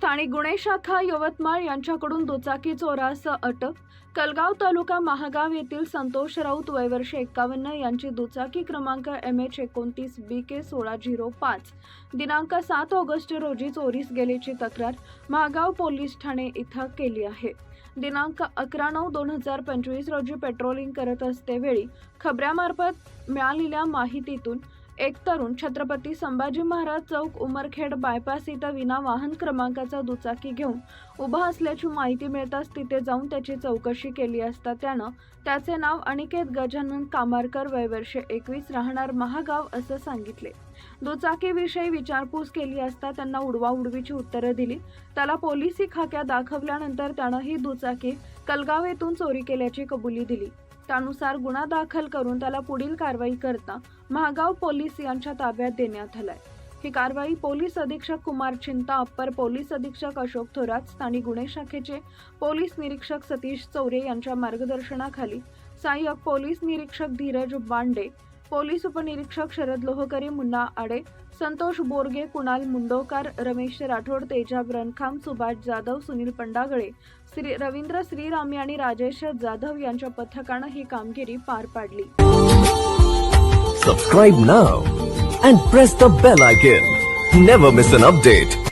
स्थानिक गुन्हे शाखा यवतमाळ यांच्याकडून दुचाकी चोरास अटक. कलगाव तालुका महागाव येथील संतोष राऊत वयवर्ष एक्कावन्न यांची दुचाकी क्रमांक एम एच एकोणतीस बी के सोळा झिरो पाच. दिनांक सात ऑगस्ट रोजी चोरीस गेल्याची तक्रार महागाव पोलीस ठाणे इथं केली आहे. दिनांक अकरा नऊ दोन हजार पंचवीस रोजी पेट्रोलिंग करत असतेवेळी खबऱ्यामार्फत मिळालेल्या माहितीतून एक तरुण छत्रपती संभाजी महाराज चौक उमरखेड बायपास इथं विना वाहन क्रमांकाचा दुचाकी घेऊन उभा असल्याची माहिती मिळताच तिथे जाऊन त्याची चौकशी केली असता त्यानं त्याचे नाव अनिकेत गजानन कामारकर वयवर्ष एकवीस राहणार महागाव असं सांगितले. दुचाकीविषयी विचारपूस केली असता त्यांना उडवाउडवीची उत्तरं दिली. त्याला पोलिसी खाक्या दाखवल्यानंतर त्यानं ही दुचाकी कलगाव येथून चोरी केल्याची कबुली दिली. त्यानुसार गुन्हा दाखल करून त्याला पुढील कारवाई करता महागाव पोलीस यांच्या ताब्यात देण्यात आलाय. ही कारवाई पोलीस अधीक्षक कुमार चिंता अप्पर पोलीस अधीक्षक अशोक थोरात स्थानिक गुन्हे शाखेचे पोलीस निरीक्षक सतीश चौरे यांच्या मार्गदर्शनाखाली सहाय्यक पोलीस निरीक्षक धीरज बांडे पोलीस उपनिरीक्षक शरद लोहकरी मुन्ना आडे संतोष बोरगे कुणाल मुंडोकार रमेश राठोड तेजाब रणखाम सुभाष जाधव सुनील पंडागळे श्री रवींद्र श्रीरामी आणि राजेश जाधव यांच्या पथकानं ही कामगिरी पार पाडली. Subscribe now and press the bell icon never miss an update